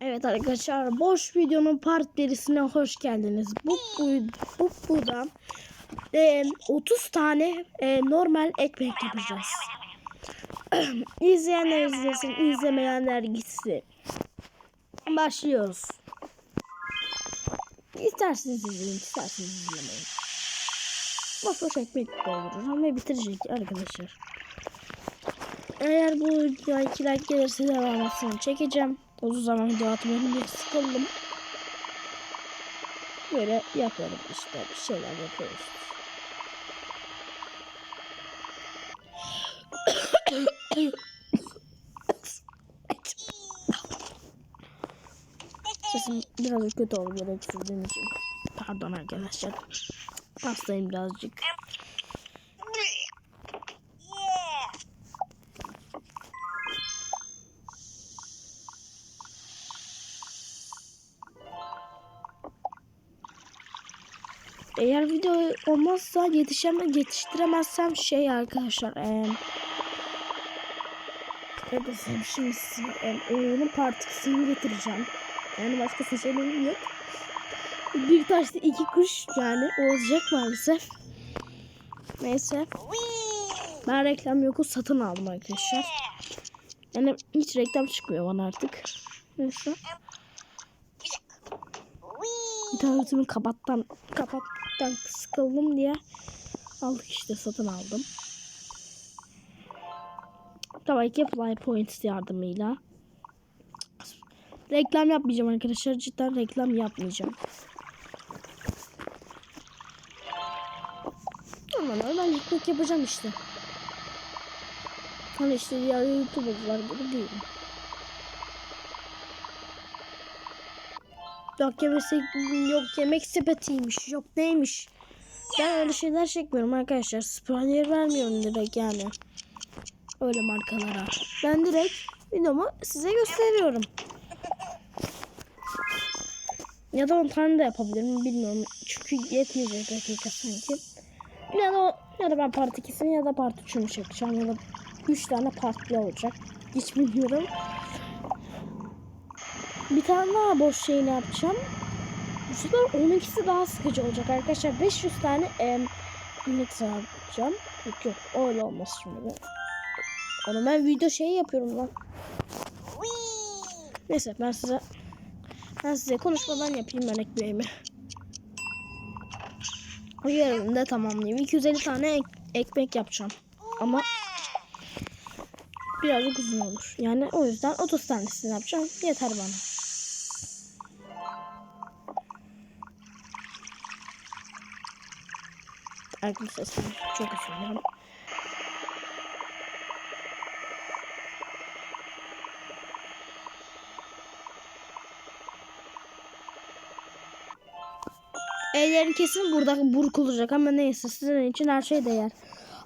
Evet arkadaşlar boş videonun part birisine hoş geldiniz. Bu bu bu buradan e, 30 tane e, normal ekmek yapacağız. İzleyenler izlesin, izlemeyenler gitsin. Başlıyoruz. İsterseniz izleyin, isterseniz izlemeyin. Boş ekmek dolduracağım ve bitirecek arkadaşlar. Eğer bu video 2 like gelirse devamını çekeceğim. Uzun zaman video atmıyorum bir sıkıldım. Böyle yapıyorum işte bir şeyler yapıyoruz. Sesim biraz kötü oldu gereksizliğim için. Pardon arkadaşlar. Hastayım birazcık. Eğer video olmazsa yetişeme yetiştiremezsem şey arkadaşlar eee ne desem şimdi size em, oyunun part 2'sini getireceğim. Yani başka seçeneğim yok. Bir taşta iki kuş yani olacak maalesef. Neyse. Ben reklam yoku satın aldım arkadaşlar. Yani hiç reklam çıkmıyor bana artık. Neyse. İnternetimi kapattan kapattan sıkıldım diye aldık işte satın aldım. Tabii ki Fly Points yardımıyla. Reklam yapmayacağım arkadaşlar. Cidden reklam yapmayacağım. Aman ben ekmek yapacağım işte. Hani işte diğer youtuberlar gibi değil. Yok yemesi yok yemek sepetiymiş. Yok neymiş. Ben öyle şeyler çekmiyorum arkadaşlar. Spoiler vermiyorum direkt yani. Öyle markalara. Ben direkt videomu size gösteriyorum. Ya da 10 tane de yapabilirim bilmiyorum. Çünkü yetmeyecek dakika sanki. Ya da, ya da ben part 2'sini ya da part 3'ünü çekeceğim. Ya da 3 tane partlı olacak. Hiç bilmiyorum. Bir tane daha boş şeyini yapacağım. Bu sefer onunkisi daha sıkıcı olacak arkadaşlar. 500 tane em, inek yapacağım. Yok yok öyle olmaz şimdi. Onu ben video şey yapıyorum lan. Neyse ben size ben size konuşmadan yapayım ben ekmeğimi. Yarın da tamamlayayım. 250 tane ek- ekmek yapacağım. Ama birazcık uzun olur. Yani o yüzden 30 tanesini yapacağım. Yeter bana. Arkadaşlar çok üzülüyorum. Evlerin kesin burada burkulacak ama neyse sizin için her şey değer.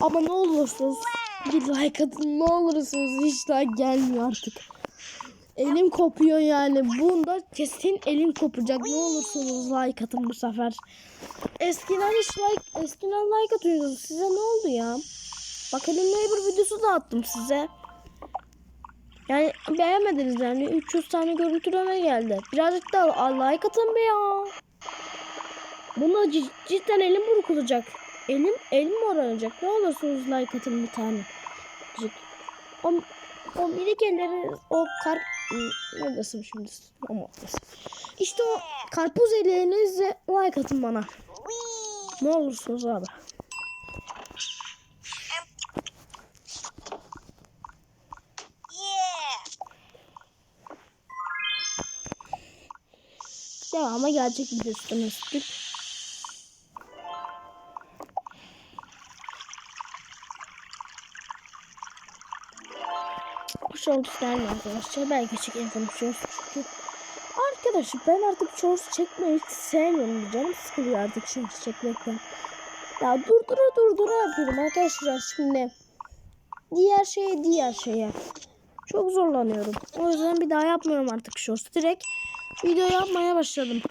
Ama ne olursunuz bir like atın ne olursunuz hiç like gelmiyor artık. Elim kopuyor yani. Bunda kesin elim kopacak. Ne olursunuz like atın bu sefer. Eskiden hiç like, eskiden like atıyordunuz. Size ne oldu ya? Bak Hello Neighbor videosu da attım size. Yani beğenmediniz yani. 300 tane görüntüleme geldi. Birazcık da like atın be ya. Buna cid- cidden elim burkulacak. Elim elim oranacak. Ne olursunuz like atın bir tane. Cid. O, o minik elleri o kar ne desem şimdi ama işte o karpuz ellerinizle like atın bana. Ne olursunuz abi. Devamı gelecek videosundan üstlük. Oldu gelmiyor arkadaşlar. Belki çekeyim konuşuyoruz çünkü. Arkadaşlar ben artık shorts çekmeyi sevmiyorum. Canım sıkılıyor artık shorts çekmekten. Ya durdura durdura yapıyorum arkadaşlar şimdi. Diğer şeye diğer şeye. Çok zorlanıyorum. O yüzden bir daha yapmıyorum artık shorts. Direkt video yapmaya başladım.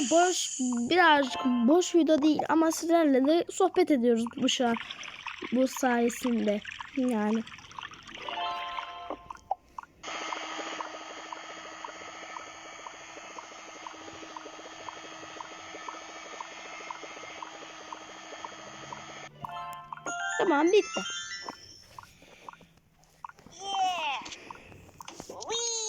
De boş birazcık boş video değil ama sizlerle de sohbet ediyoruz bu şu bu sayesinde yani. Tamam bitti. Yeah. Wee.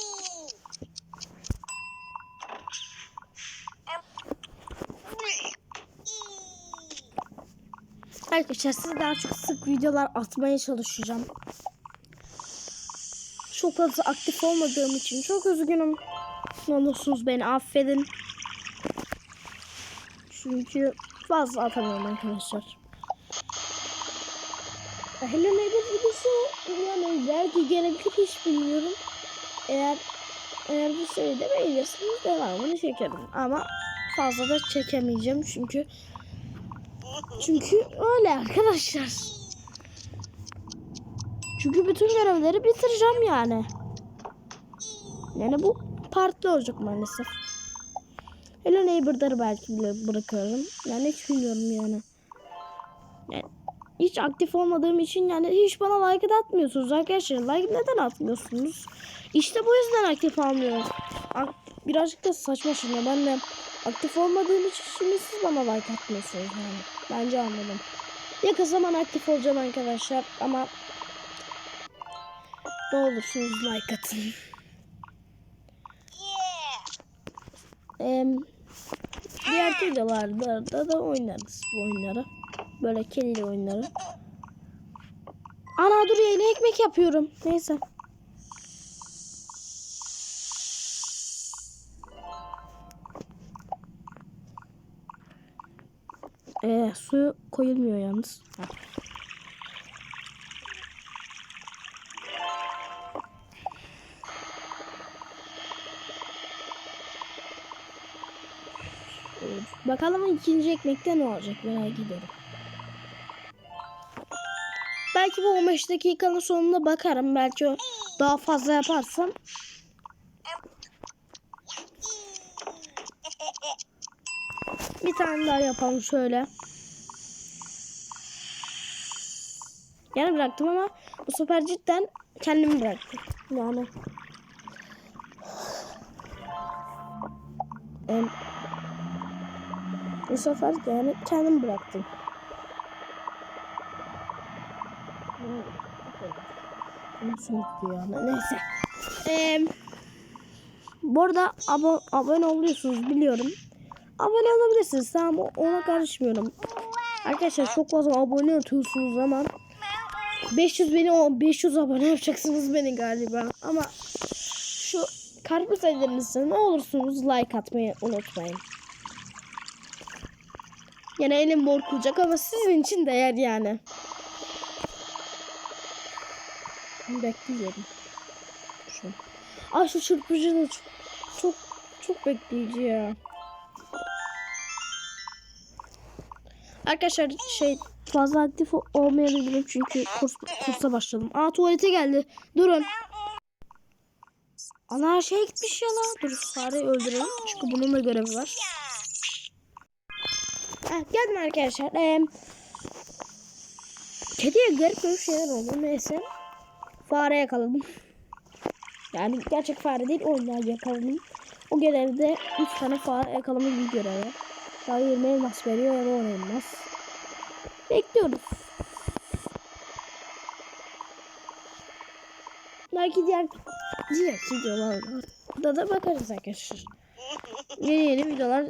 Size daha çok sık videolar atmaya çalışacağım. Çok fazla aktif olmadığım için çok üzgünüm. Ne olursunuz beni affedin. Çünkü fazla atamıyorum arkadaşlar. Hello Neighbor videosu yani belki gelebilir hiç bilmiyorum. Eğer eğer bu seride beğenirseniz devamını çekerim. Ama fazla da çekemeyeceğim çünkü çünkü öyle arkadaşlar. Çünkü bütün görevleri bitireceğim yani. Yani bu partlı olacak maalesef. Hello Neighbor'ları belki bırakıyorum. Yani hiç bilmiyorum yani. yani. Hiç aktif olmadığım için yani hiç bana like atmıyorsunuz arkadaşlar. Like neden atmıyorsunuz? İşte bu yüzden aktif almıyorum. Birazcık da saçma şimdi. Ben de aktif olmadığım için şimdi siz bana like atmıyorsunuz yani. Bence anladım. Yakın zaman aktif olacağım arkadaşlar ama ne olursunuz like atın. Yeah. Em, diğer videolarda da, da oynarız bu oyunları. Böyle kedili oyunları. Ana dur yeni ekmek yapıyorum. Neyse. Ee, su koyulmuyor yalnız. Ha. Evet, Bakalım ikinci ekmekte ne olacak merak ediyorum. Belki bu 15 dakikanın sonunda bakarım. Belki daha fazla yaparsam. Bir tane daha yapalım şöyle. Yani bıraktım ama bu sefer cidden kendimi bıraktım. Yani. Em, bu sefer yani kendim bıraktım. Nasıl yani? Neyse. Ee, bu arada abo abone oluyorsunuz biliyorum. Abone olabilirsiniz tamam ona karışmıyorum. Arkadaşlar çok fazla abone atıyorsunuz ama 500 beni o 500 abone yapacaksınız beni galiba. Ama şu karpuz ellerinizde ne olursunuz like atmayı unutmayın. Yine elim borkulacak ama sizin için değer yani. Bekliyorum. Şu. Ay şu çırpıcı da çok çok, çok bekleyici ya. Arkadaşlar şey fazla aktif ol- olmayabilirim çünkü kurs, kursa başladım. Aa tuvalete geldi. Durun. Ana her şey gitmiş ya lan. Dur fareyi öldürelim. Çünkü bunun da görevi var. Heh, geldim arkadaşlar. Ee, kediye garip bir şeyler oldu. Neyse. Fare yakaladım. Yani gerçek fare değil oyunlar yakaladım. O görevde 3 tane fare yakalama gibi görevi. Daha 20 elmas veriyor ya da 10 elmas. Bekliyoruz. Belki diğer diğer videolarda da bakarız arkadaşlar. Yeni yeni videolar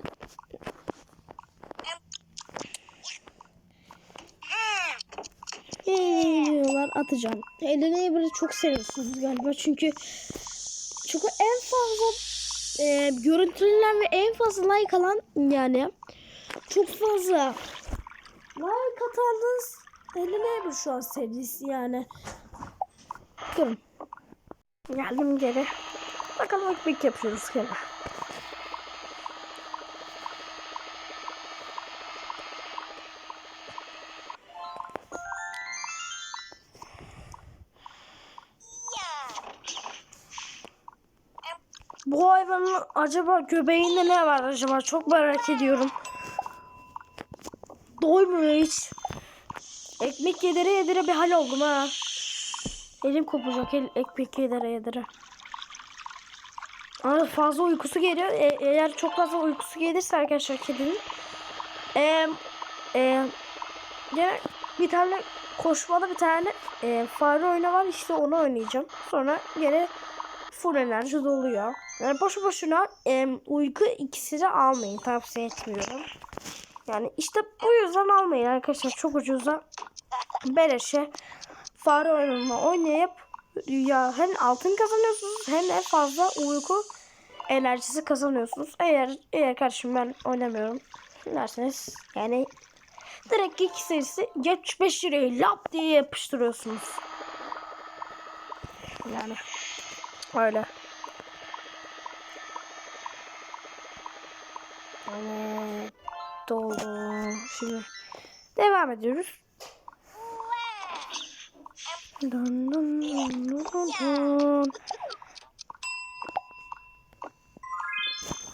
yeni videolar atacağım. Hello Neighbor'ı çok seviyorsunuz galiba çünkü çünkü en fazla e, görüntülenen ve en fazla like alan yani çok fazla like atanınız Hello Neighbor şu an serisi yani. Durun. Geldim geri. Bakalım ekmek yapıyoruz gene. Bu hayvanın acaba göbeğinde ne var acaba? Çok merak ediyorum. Doymuyor hiç. Ekmek yedire yedire bir hal oldum ha. Elim kopacak el, ekmek yedire yedire. Ama fazla uykusu geliyor. E- eğer çok fazla uykusu gelirse arkadaşlar kedinin. E, e, gene bir tane koşmalı bir tane e, fare oyunu var. İşte onu oynayacağım. Sonra gene full enerji doluyor. Yani boşu boşuna e, uyku ikisini almayın. Tavsiye etmiyorum. Yani işte bu yüzden almayın arkadaşlar. Çok ucuza beleşe fare oyununu oynayıp ya hem altın kazanıyorsunuz hem de fazla uyku enerjisi kazanıyorsunuz. Eğer eğer kardeşim ben oynamıyorum derseniz yani direkt iki serisi 75 liraya lap diye yapıştırıyorsunuz. Yani öyle. Evet, doldu. Şimdi devam ediyoruz. Dun dun dun dun.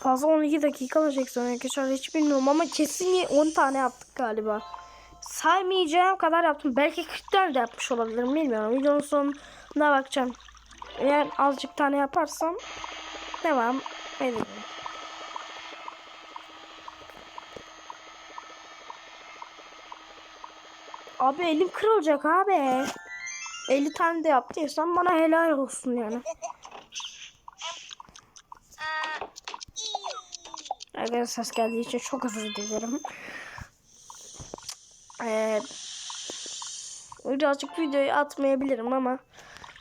Fazla 12 dakika alacak sonra arkadaşlar hiç bilmiyorum ama kesin 10 tane yaptık galiba. Saymayacağım kadar yaptım. Belki 40 tane de yapmış olabilirim bilmiyorum. Videonun sonuna bakacağım. Eğer azıcık tane yaparsam devam edelim. Abi elim kırılacak abi. 50 tane de yaptıysan bana helal olsun yani. Arkadaşlar ses geldiği için çok özür dilerim. Ee, birazcık videoyu atmayabilirim ama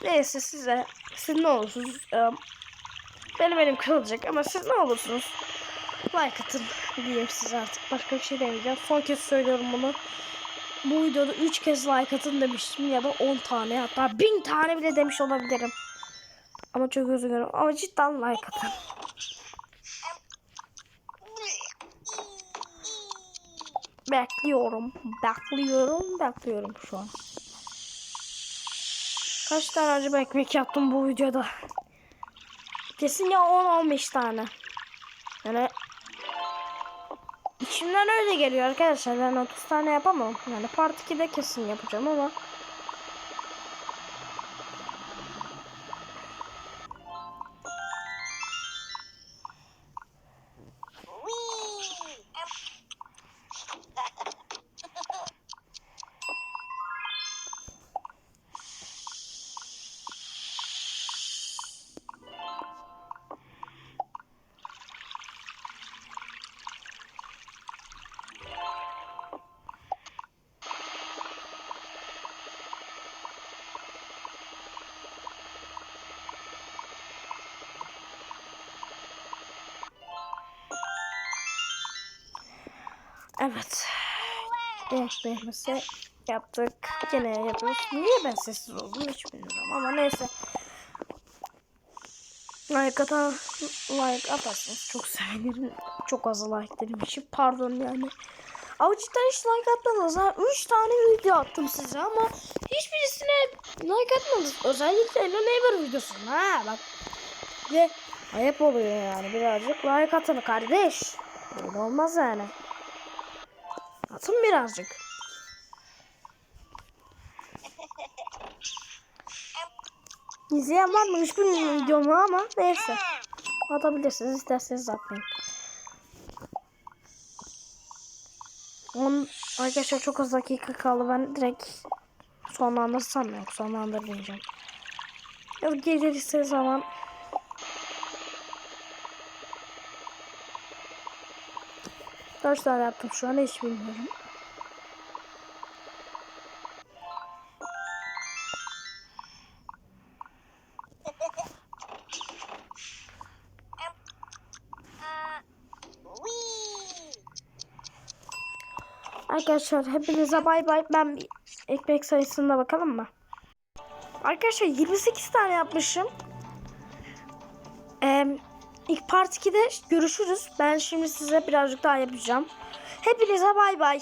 neyse size siz ne olursunuz e, benim elim kırılacak ama siz ne olursunuz like atın diyeyim size artık başka bir şey demeyeceğim son kez söylüyorum bunu bu videoda 3 kez like atın demiştim ya da 10 tane hatta 1000 tane bile demiş olabilirim ama çok özür dilerim ama cidden like atın Bekliyorum. Bekliyorum. Bekliyorum şu an. Kaç tane acaba ekmek yaptım bu videoda? Kesin ya 10-15 tane. Yani içimden öyle geliyor arkadaşlar. Ben 30 tane yapamam. Yani part 2'de kesin yapacağım ama evet. Ekmeğimizi yaptık. Gene yapıyoruz. Niye ben sessiz oldum hiç bilmiyorum ama neyse. Like atan, like atarsanız çok sevinirim. Çok az like'larım için pardon yani. Ama cidden hiç like atmadınız ha. 3 tane video attım size ama hiçbirisine like atmadınız. Özellikle Hello Neighbor videosuna ha bak. Ve ayıp oluyor yani birazcık like atın kardeş. Böyle olmaz yani. Atın birazcık. İzleyen var mı? Hiç bilmiyorum videomu ama neyse. Atabilirsiniz isterseniz atmayın. On, arkadaşlar çok az dakika kaldı. Ben direkt sonlandırsam yok. Sonlandırmayacağım. Gelirse zaman Kaç tane yaptım şu an hiç bilmiyorum. Arkadaşlar hepinize bay bay. Ben bir ekmek sayısına bakalım mı? Arkadaşlar 28 tane yapmışım. Ee, ilk part 2'de görüşürüz. Ben şimdi size birazcık daha yapacağım. Hepinize bay bay.